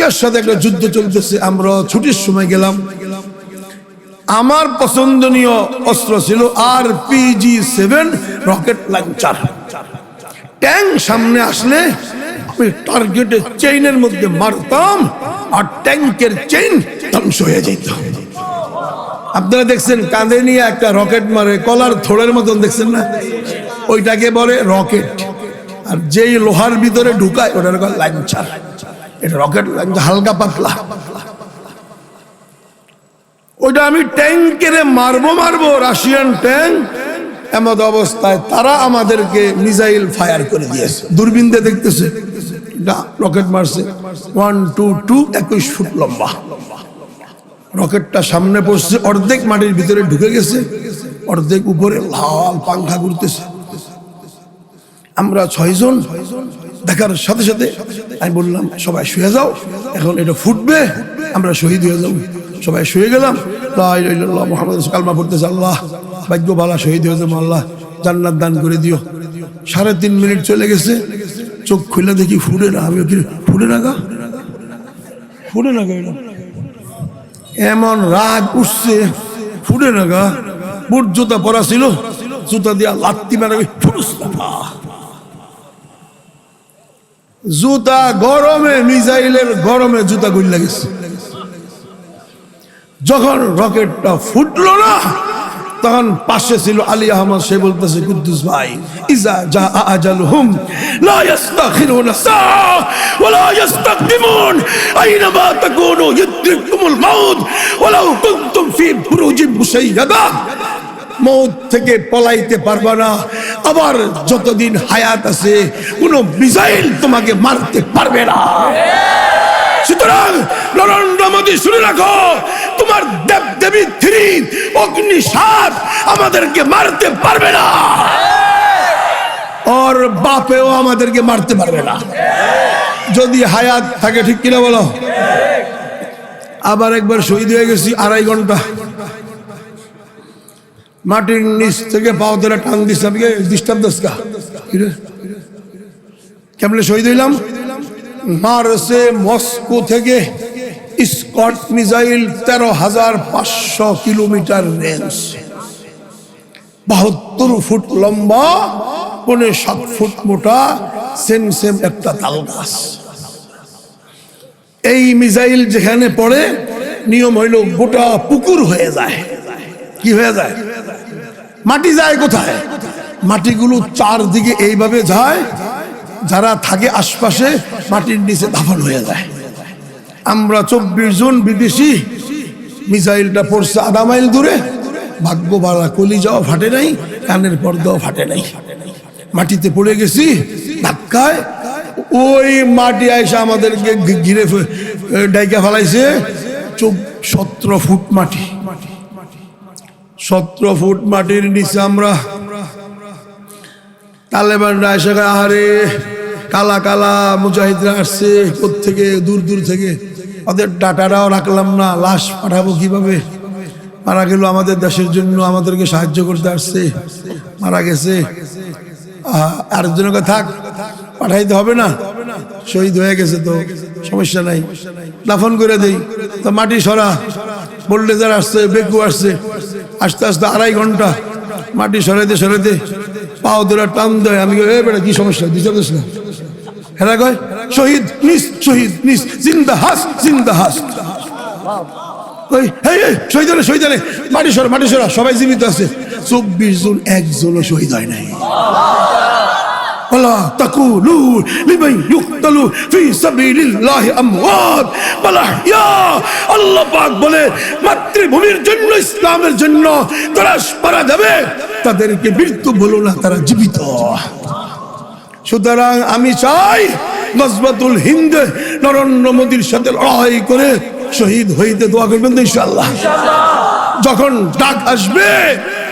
রাশিয়ার সাথে একটা যুদ্ধ চলতেছে, আমরা ছুটির সময় গেলাম। আমার পছন্দনীয় অস্ত্র ছিল R PG seven rocket launcher tank সামনে আসলে আমি টার্গেটের চেইনের মধ্যে মারতাম, আর ট্যাঙ্কের চেইন ধ্বংস হয়ে যেত। আপনারা দেখছেন, কাঁধে নিয়ে একটা রকেট মারে, কলার থোড়ের মতন দেখছেন না? ওইটাকে বলে রকেট। আর যেই লোহার ভিতরে ঢুকায়, ওটার লাঞ্চার এটা রকেট লাঞ্চার হালকা পাতলা। ওইটা আমি ট্যাঙ্কেরে মারবো মারবো, রাশিয়ান ট্যাঙ্ক। এমত অবস্থায় তারা আমাদেরকে মিসাইল ফায়ার করে দিয়েছে। দূরবীনতে দেখতেছে? রকেট মারছে। ওয়ান টু টু একুশ ফুট লম্বা। রকেটটা সামনে পড়ছে, অর্ধেক মাটির ভিতরে ঢুকে গেছে, অর্ধেক উপরে লাল পাংখা ঘুরতেছে। আমরা ছয়জন ছয়জন দেখার সাথে সাথে আমি বললাম, সবাই শুয়ে যাও, এখন এটা ফুটবে, আমরা শহীদ হয়ে যাব। সবাই শুয়ে গেলাম। মোহাম্মদ কালমা পড়তেছে আল্লাহ। ভাগ্য বালা শহীদ হয়ে যাব আল্লাহ। জান্নাত দান করে দিও। সাড়ে তিন মিনিট চলে গেছে। চোখ খুলে দেখি ফুটে না আমি ফুটে না গা? ফুটে না গা এমন রাগ উঠছে, ফুটে না গা? বুট জুতা পরা ছিল, জুতা দিয়া লাত্তি মারাবি ফুটুস না। জুতা গরমে, মিসাইলের গরমে জুতা গুল্লা গেছে যখন রকেটটা ফুটলো না, তখন পাশে ছিল আলী আহমদ, সে বলতেছে, কুদ্দুস ভাই, ইজা যা আজাল হুম লা ইস্তাখিরুনা সা ওয়ালা ইস্তাকদিমুন আইনামা তাকুনু ইদরিকুমুল মাউত, ওয়ালাউ কুনতুম ফি বুরুজিন মুসাইয়াদা মৌত থেকে পলাইতে পারবা না। আবার যতদিন হায়াত আছে, কোনো মিসাইল তোমাকে মারতে পারবে না। সুতরাং নরেন্দ্র মোদী, শুনে রাখো, তোমার দেব দেবী থ্রি, অগ্নি সাপ আমাদেরকে মারতে পারবে না। ওর বাপেও আমাদেরকে মারতে পারবে না। যদি হায়াত থাকে, ঠিক কিনা বলো? আবার একবার শহীদ হয়ে গেছি, আড়াই ঘণ্টা। মাটির নিচ থেকে পাও ধরে টান দিস আমি ডিস্টার্ব দোষ শহীদ হইলাম? মার্সে মস্কো থেকে স্কট মিসাইল তেরো হাজার পাঁচশো কিলোমিটার রেঞ্জ। বাহাত্তর ফুট লম্বা, পনে সাত ফুট মোটা, সেম সেম একটা তাল গাছ। এই মিসাইল যেখানে পড়ে, নিয়ম হইল গোটা পুকুর হয়ে যায়। কি হয়ে যায়? মাটি যায় কোথায়? মাটিগুলো চারদিকে এইভাবে যায়, যারা থাকে আশপাশে মাটির নিচে দাফন হয়ে যায়। আমরা চব্বিশ জন বিদেশি, মিসাইলটা পড়ছে আধা মাইল দূরে। ভাগ্য বাড়া কলি যাওয়া ফাটে নাই, কানের পর্দাও ফাটে নাই। মাটিতে পড়ে গেছি, ধাক্কায়। ওই মাটি আইসা আমাদেরকে ঘিরে ডাইকা ফেলাইছে। চোখ সতেরো ফুট মাটি। সতেরো ফুট মাটির নিচে আমরা। তালেবানরা এসে আহারে, কালা কালা মুজাহিদরা আসছে থেকে দূর দূর থেকে। ওদের ডাটারাও রাখলাম না, লাশ পাঠাবো কীভাবে? মারা গেল আমাদের দেশের জন্য, আমাদেরকে সাহায্য করতে আসছে। মারা গেছে। আরেকজনকে থাক, পাঠাইতে হবে না। শহীদ হয়ে গেছে তো, সমস্যা নাই। দাফন করে দেই। তো মাটি সরা, বোল্ডেজার আসছে, বেকু আসছে। আস্তে আস্তে আড়াই ঘণ্টা। মাটি সরাইতে সরাইতে পাও দোলা টান দেয়। আমি এ বেটা, কি সমস্যা? দিতে পারিস না। হেরা কয়, শহীদ, নিস শহীদ, নিস, জিন্দা হাস জিন্দা হাস। ওই মাটি সরা মাটি সরা, সবাই জীবিত আছে। চব্বিশ জন, একজনও শহীদ হয় নাই। ولا تقولوا لمن يقتل في سبيل الله اموات بل احياء আল্লাহ পাক বলে মাতৃভূমির জন্য ইসলামের জন্য তারা মারা যাবে তাদেরকে মৃত্যু বলো না তারা জীবিত সুতরাং আমি চাই নজবাতুল হিন্দ নরেন্দ্র মোদীর সাথে লড়াই করে শহীদ হইতে দোয়া করবেন তো ইনশাল্লাহ যখন ডাক আসবে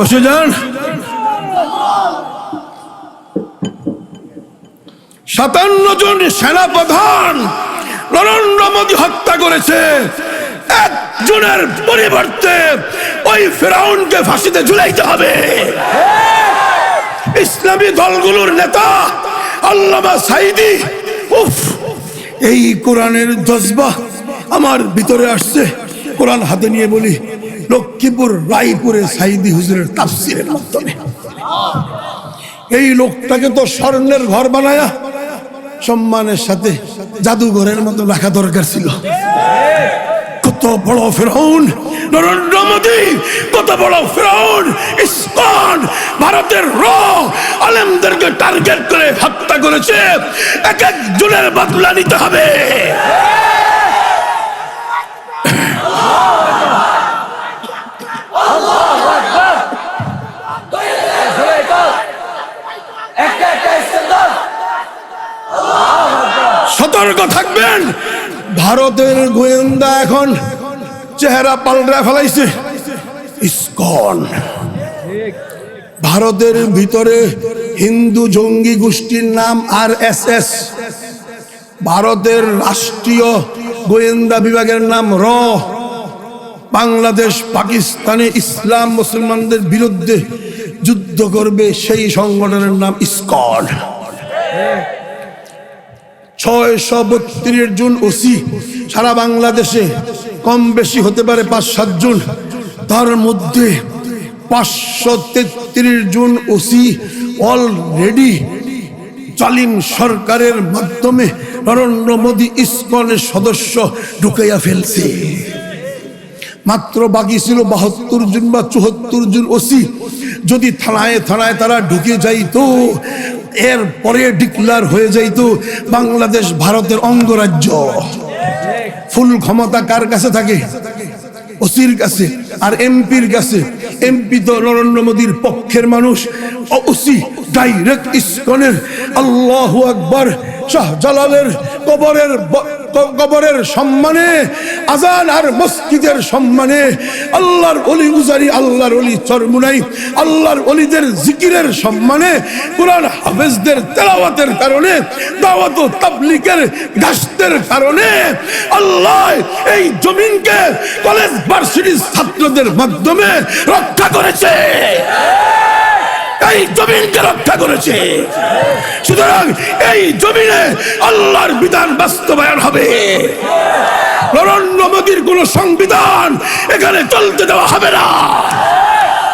বসে যান। সাতান্ন জন সেনাপ্রধান নরেন্দ্র মোদী হত্যা করেছে। একজনের পরিবর্তে ওই ফেরাউনকে ফাঁসিতে ঝুলাইতে হবে। ইসলামী দলগুলোর নেতা আল্লামা সাইদি, উফ, এই কোরআনের জজবা আমার ভিতরে আসছে। কোরআন হাতে নিয়ে বলি। লক্ষ্মীপুর রায়পুরে সাইদি হুজুরের তাফসিরের মাধ্যমে। এই লোকটাকে তো স্বর্ণের ঘর বানায়া সম্মানের সাথে জাদুঘরের মতো রাখা দরকার ছিল। কত বড় ফেরাউন, নরেন্দ্র মোদী, কত বড় ফেরাউন, ইসকন, ভারতের র, আলেমদেরকে টার্গেট করে হত্যা করেছে। এক এক জনের বদলা নিতে হবে সতর্ক থাকবেন ভারতের গোয়েন্দা এখন চেহারা পাল্টা ফেলাইছে। ইসকন। ভারতের ভিতরে হিন্দু জঙ্গি গোষ্ঠীর নাম আর এস এস ভারতের রাষ্ট্রীয় গোয়েন্দা বিভাগের নাম র। বাংলাদেশ, পাকিস্তানে ইসলাম মুসলমানদের বিরুদ্ধে যুদ্ধ করবে সেই সংগঠনের নাম ইসকন। ছয়শো বত্রিশ জন ওসি সারা বাংলাদেশে কম বেশি হতে পারে পাঁচ সাতজন তার মধ্যে পাঁচশো তেত্রিশ জন ওসি অলরেডি জালিম সরকারের মাধ্যমে নরেন্দ্র মোদী ইসকনের সদস্য ঢুকাইয়া ফেলছে। মাত্র বাকি ছিল বাহাত্তর জন বা চুহাত্তর জন ওসি। যদি থানায় থানায় তারা ঢুকে যাইতো এর পরে ডিক্লার হয়ে যাইত বাংলাদেশ, ভারতের অঙ্গরাজ্য। ফুল ক্ষমতা কার কাছে থাকে? ওসির কাছে। আর এমপির কাছে। এমপি তো নরেন্দ্র মোদীর পক্ষের মানুষ। ওসি ডাইরেক্ট ইস্কনের, আল্লাহ আকবর, শাহজালালের কবরের কবরের সম্মানে, আজান আর মসজিদের সম্মানে, আল্লাহর অলি গুজারি আল্লাহর অলি চরমুনাই, আল্লাহর অলিদের জিকিরের সম্মানে, কোরআন হাফেজদের তেলাওয়াতের কারণে, দাওয়াত ও তাবলিকের গাছদের কারণে, আল্লাহ এই জমিনকে কলেজ ভার্সিটির ছাত্রদের মাধ্যমে রক্ষা করেছে। এই জমিনকে রক্ষা করেছে। সুতরাং এই জমিনে আল্লাহর বিধান বাস্তবায়ন হবে। নরেন্দ্র মোদীর কোন সংবিধান এখানে চলতে দেওয়া হবে না।